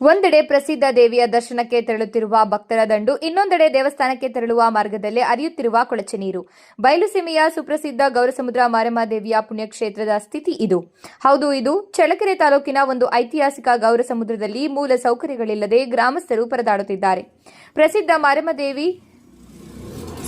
ಒಂದೆಡೆ ಪ್ರಸಿದ್ಧ ದೇವಿಯ ದರ್ಶನಕ್ಕೆ ತೆರಳುತ್ತಿರುವ ಭಕ್ತರ ದಂಡು, ಇನ್ನೊಂದೆಡೆ ದೇವಸ್ಥಾನಕ್ಕೆ ತೆರಳುವ ಮಾರ್ಗದಲ್ಲಿ ಅರಿಯುತ್ತಿರುವ ಕೊಳಚೆ ನೀರು. ಬಯಲುಸೀಮೆಯ ಸುಪ್ರಸಿದ್ಧ ಗೌರಸಮುದ್ರ ಮಾರಮ್ಮ ದೇವಿಯ ಪುಣ್ಯಕ್ಷೇತ್ರದ ಸ್ಥಿತಿ ಇದು. ಹೌದು, ಇದು ಚಳ್ಳಕೆರೆ ತಾಲೂಕಿನ ಒಂದು ಐತಿಹಾಸಿಕ ಗೌರಸಮುದ್ರದಲ್ಲಿ ಮೂಲ ಸೌಕರ್ಯಗಳಿಲ್ಲದೆ ಗ್ರಾಮಸ್ಥರು ಪರದಾಡುತ್ತಿದ್ದಾರೆ. ಪ್ರಸಿದ್ಧ ಮಾರಮ್ಮ ದೇವಿ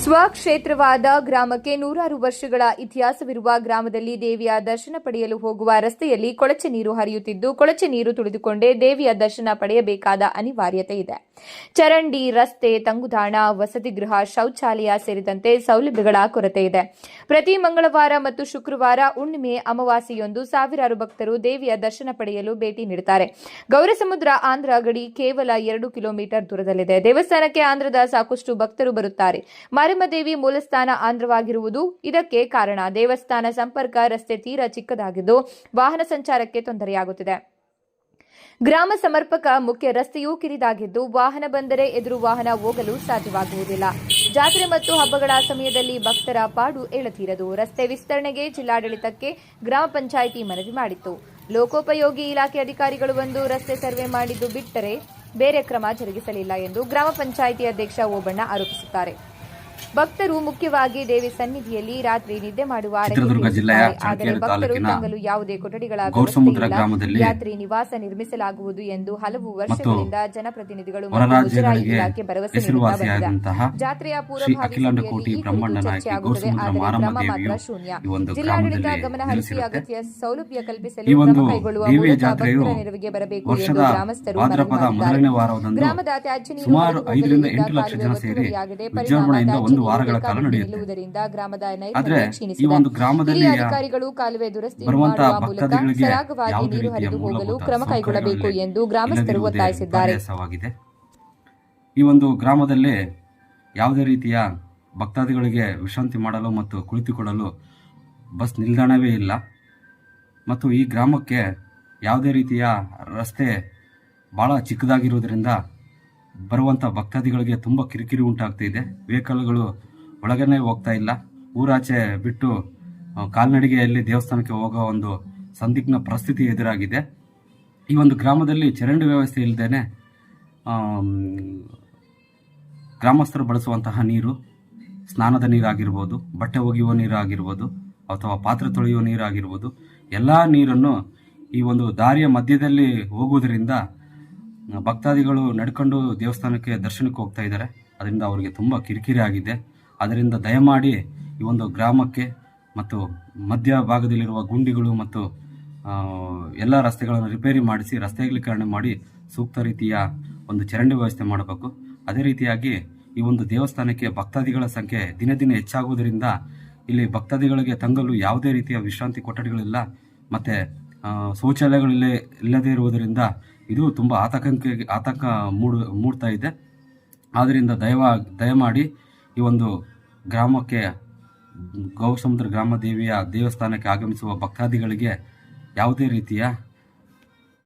ಸ್ವಕ್ಷೇತ್ರವಾದ ಗ್ರಾಮಕ್ಕೆ ನೂರಾರು ವರ್ಷಗಳ ಇತಿಹಾಸವಿರುವ ಗ್ರಾಮದಲ್ಲಿ ದೇವಿಯ ದರ್ಶನ ಪಡೆಯಲು ಹೋಗುವ ರಸ್ತೆಯಲ್ಲಿ ಕೊಳಚೆ ನೀರು ಹರಿಯುತ್ತಿದ್ದು, ಕೊಳಚೆ ನೀರು ತುಳಿದುಕೊಂಡೇ ದೇವಿಯ ದರ್ಶನ ಪಡೆಯಬೇಕಾದ ಅನಿವಾರ್ಯತೆ ಇದೆ. ಚರಂಡಿ, ರಸ್ತೆ, ತಂಗುದಾಣ, ವಸತಿ ಗೃಹ, ಶೌಚಾಲಯ ಸೇರಿದಂತೆ ಸೌಲಭ್ಯಗಳ ಕೊರತೆ ಇದೆ. ಪ್ರತಿ ಮಂಗಳವಾರ ಮತ್ತು ಶುಕ್ರವಾರ ಹುಣ್ಣಿಮೆ ಅಮಾವಾಸ್ಯೆಯೊಂದು ಸಾವಿರಾರು ಭಕ್ತರು ದೇವಿಯ ದರ್ಶನ ಪಡೆಯಲು ಭೇಟಿ ನೀಡುತ್ತಾರೆ. ಗೌರಸಮುದ್ರ, ಆಂಧ್ರ ಗಡಿ ಕೇವಲ ಎರಡು ಕಿಲೋಮೀಟರ್ ದೂರದಲ್ಲಿದೆ. ದೇವಸ್ಥಾನಕ್ಕೆ ಆಂಧ್ರದ ಸಾಕಷ್ಟು ಭಕ್ತರು ಬರುತ್ತಾರೆ. ಮಾರಮ್ಮ ದೇವಿ ಮೂಲಸ್ಥಾನ ಆಂಧ್ರವಾಗಿರುವುದು ಇದಕ್ಕೆ ಕಾರಣ. ದೇವಸ್ಥಾನ ಸಂಪರ್ಕ ರಸ್ತೆ ತೀರಾ ಚಿಕ್ಕದಾಗಿದ್ದು ವಾಹನ ಸಂಚಾರಕ್ಕೆ ತೊಂದರೆಯಾಗುತ್ತಿದೆ. ಗ್ರಾಮ ಸಮರ್ಪಕ ಮುಖ್ಯ ರಸ್ತೆಯೂ ಕಿರಿದಾಗಿದ್ದು ವಾಹನ ಬಂದರೆ ಎದುರು ವಾಹನ ಹೋಗಲು ಸಾಧ್ಯವಾಗುವುದಿಲ್ಲ. ಜಾತ್ರೆ ಮತ್ತು ಹಬ್ಬಗಳ ಸಮಯದಲ್ಲಿ ಭಕ್ತರ ಪಾಡು ಏಳತೀರದು. ರಸ್ತೆ ವಿಸ್ತರಣೆಗೆ ಜಿಲ್ಲಾಡಳಿತಕ್ಕೆ ಗ್ರಾಮ ಪಂಚಾಯಿತಿ ಮನವಿ ಮಾಡಿತ್ತು. ಲೋಕೋಪಯೋಗಿ ಇಲಾಖೆ ಅಧಿಕಾರಿಗಳು ಬಂದು ರಸ್ತೆ ಸರ್ವೆ ಮಾಡಿದ್ದು ಬಿಟ್ಟರೆ ಬೇರೆ ಕ್ರಮ ಜರುಗಿಸಲಿಲ್ಲ ಎಂದು ಗ್ರಾಮ ಪಂಚಾಯಿತಿ ಅಧ್ಯಕ್ಷ ಓಬಣ್ಣ ಆರೋಪಿಸುತ್ತಾರೆ. ಭಕ್ತರು ಮುಖ್ಯವಾಗಿ ದೇವಿ ಸನ್ನಿಧಿಯಲ್ಲಿ ರಾತ್ರಿ ನಿದ್ದೆ ಮಾಡುವ ಚಿತ್ರದುರ್ಗ ಜಿಲ್ಲೆಯ. ಆದರೆ ಭಕ್ತರು ತಾಲೂಕಿನ ತಂಗಲು ಯಾವುದೇ ಕೊಠಡಿಗಳ ಗೌರಸಮುದ್ರ ಗ್ರಾಮದಲ್ಲಿ ಯಾತ್ರಿ ನಿವಾಸ ನಿರ್ಮಿಸಲಾಗುವುದು ಎಂದು ಹಲವು ವರ್ಷಗಳಿಂದ ಜನಪ್ರತಿನಿಧಿಗಳು ಮತ್ತು ಮುಜರಾಯಿ ಇಲಾಖೆ ಭರವಸೆ ಜಾತ್ರೆಯ ಪೂರ್ವಭಾವಿ ಚರ್ಚೆಯಾಗುತ್ತದೆ. ಆದರೆ ಕ್ರಮ ಮಾತ್ರ ಶೂನ್ಯ. ಈ ಒಂದು ಜಿಲ್ಲಾಡಳಿತ ಗ್ರಾಮದಲ್ಲಿ ಗಮನ ಹರಿಸಿ ಅಗತ್ಯ ಸೌಲಭ್ಯ ಕಲ್ಪಿಸಲು ಕ್ರಮ ಕೈಗೊಳ್ಳುವ ಮೂಲಕ ಭಕ್ತರ ನೆರವಿಗೆ ಬರಬೇಕು ಎಂದು ವರ್ಷದ ಗ್ರಾಮಸ್ಥರು ಮನವಿ ಮಾಡಿದ್ದಾರೆ. ಗ್ರಾಮದ ತ್ಯಾಜ್ಯ ನೀರು ಎಂಟು ಲಕ್ಷ ಜನ ಸೇರಿ ಒತ್ತುವರಿಯಾಗಿದೆ. ಪರಿಣಾಮ ಒಂದು ವಾರಗಳ ಕಾಲ ಬೇಕಾಬಿಟ್ಟಿ ನಡೆಯುತ್ತೆ. ನಿಲ್ಲುವುದರಿಂದ ಗ್ರಾಮದ ಆದ್ರೆ ಈ ಒಂದು ಗ್ರಾಮದಲ್ಲಿ ಅಧಿಕಾರಿಗಳು ಕಾಲುವೆ ದುರಸ್ತಿ ಮಾಡುವ ಮೂಲಕ ಸರಾಗವಾಗಿ ಯಾವುದೇ ನೀರು ರೀತಿಯ ಹರಿದು ಹೋಗಲು ಕ್ರಮ ಕೈಗೊಳ್ಳಬೇಕು ಎಂದು ಗ್ರಾಮಸ್ಥರು ಒತ್ತಾಯಿಸಿದ್ದಾರೆ. ಈ ಒಂದು ಗ್ರಾಮದಲ್ಲಿ ಯಾವುದೇ ರೀತಿಯ ಭಕ್ತಾದಿಗಳಿಗೆ ವಿಶ್ರಾಂತಿ ಮಾಡಲು ಮತ್ತು ಕುಳಿತುಕೊಳ್ಳಲು ಬಸ್ ನಿಲ್ದಾಣವೇ ಇಲ್ಲ. ಮತ್ತು ಈ ಗ್ರಾಮಕ್ಕೆ ಯಾವುದೇ ರೀತಿಯ ರಸ್ತೆ ಭಾಳ ಚಿಕ್ಕದಾಗಿರುವುದರಿಂದ ಬರುವಂಥ ಭಕ್ತಾದಿಗಳಿಗೆ ತುಂಬ ಕಿರಿಕಿರಿ ಉಂಟಾಗ್ತಿದೆ ವೆಹಿಕಲ್ಗಳು ಒಳಗನೆ ಹೋಗ್ತಾ ಇಲ್ಲ. ಊರಾಚೆ ಬಿಟ್ಟು ಕಾಲ್ನಡಿಗೆಯಲ್ಲಿ ದೇವಸ್ಥಾನಕ್ಕೆ ಹೋಗೋ ಒಂದು ಸಂದಿಗ್ನ ಪರಿಸ್ಥಿತಿ ಎದುರಾಗಿದೆ. ಈ ಒಂದು ಗ್ರಾಮದಲ್ಲಿ ಚರಂಡಿ ವ್ಯವಸ್ಥೆ ಇಲ್ಲದೇ ಗ್ರಾಮಸ್ಥರು ಬಳಸುವಂತಹ ನೀರು, ಸ್ನಾನದ ನೀರಾಗಿರ್ಬೋದು, ಬಟ್ಟೆ ಒಗೆಯುವ ನೀರಾಗಿರ್ಬೋದು, ಅಥವಾ ಪಾತ್ರೆ ತೊಳೆಯುವ ನೀರಾಗಿರ್ಬೋದು, ಎಲ್ಲ ನೀರನ್ನು ಈ ಒಂದು ದಾರಿಯ ಮಧ್ಯದಲ್ಲಿ ಹೋಗುವುದರಿಂದ ಭಕ್ತಾದಿಗಳು ನಡ್ಕೊಂಡು ದೇವಸ್ಥಾನಕ್ಕೆ ದರ್ಶನಕ್ಕೆ ಹೋಗ್ತಾ ಇದ್ದಾರೆ. ಅದರಿಂದ ಅವರಿಗೆ ತುಂಬ ಕಿರಿಕಿರಿ ಆಗಿದೆ. ಅದರಿಂದ ದಯಮಾಡಿ ಈ ಒಂದು ಗ್ರಾಮಕ್ಕೆ ಮತ್ತು ಮಧ್ಯ ಭಾಗದಲ್ಲಿರುವ ಗುಂಡಿಗಳು ಮತ್ತು ಎಲ್ಲ ರಸ್ತೆಗಳನ್ನು ರಿಪೇರಿ ಮಾಡಿಸಿ ರಸ್ತೆಗಳೀಕರಣ ಮಾಡಿ ಸೂಕ್ತ ರೀತಿಯ ಒಂದು ಚರಂಡಿ ವ್ಯವಸ್ಥೆ ಮಾಡಬೇಕು. ಅದೇ ರೀತಿಯಾಗಿ ಈ ಒಂದು ದೇವಸ್ಥಾನಕ್ಕೆ ಭಕ್ತಾದಿಗಳ ಸಂಖ್ಯೆ ದಿನೇ ದಿನ ಹೆಚ್ಚಾಗುವುದರಿಂದ ಇಲ್ಲಿ ಭಕ್ತಾದಿಗಳಿಗೆ ತಂಗಲು ಯಾವುದೇ ರೀತಿಯ ವಿಶ್ರಾಂತಿ ಕೊಠಡಿಗಳಿಲ್ಲ. ಮತ್ತು ಶೌಚಾಲಯಗಳಿಲ್ಲೇ ಇಲ್ಲದೇ ಇರುವುದರಿಂದ ಇದು ತುಂಬ ಆತಂಕ ಆತಂಕ ಮೂಡು ಮೂಡ್ತಾ ಇದೆ. ಆದ್ದರಿಂದ ದಯವ ದಯಮಾಡಿ ಈ ಒಂದು ಗ್ರಾಮಕ್ಕೆ, ಗೌರಸಮುದ್ರ ಗ್ರಾಮ ದೇವಿಯ ದೇವಸ್ಥಾನಕ್ಕೆ ಆಗಮಿಸುವ ಭಕ್ತಾದಿಗಳಿಗೆ ಯಾವುದೇ ರೀತಿಯ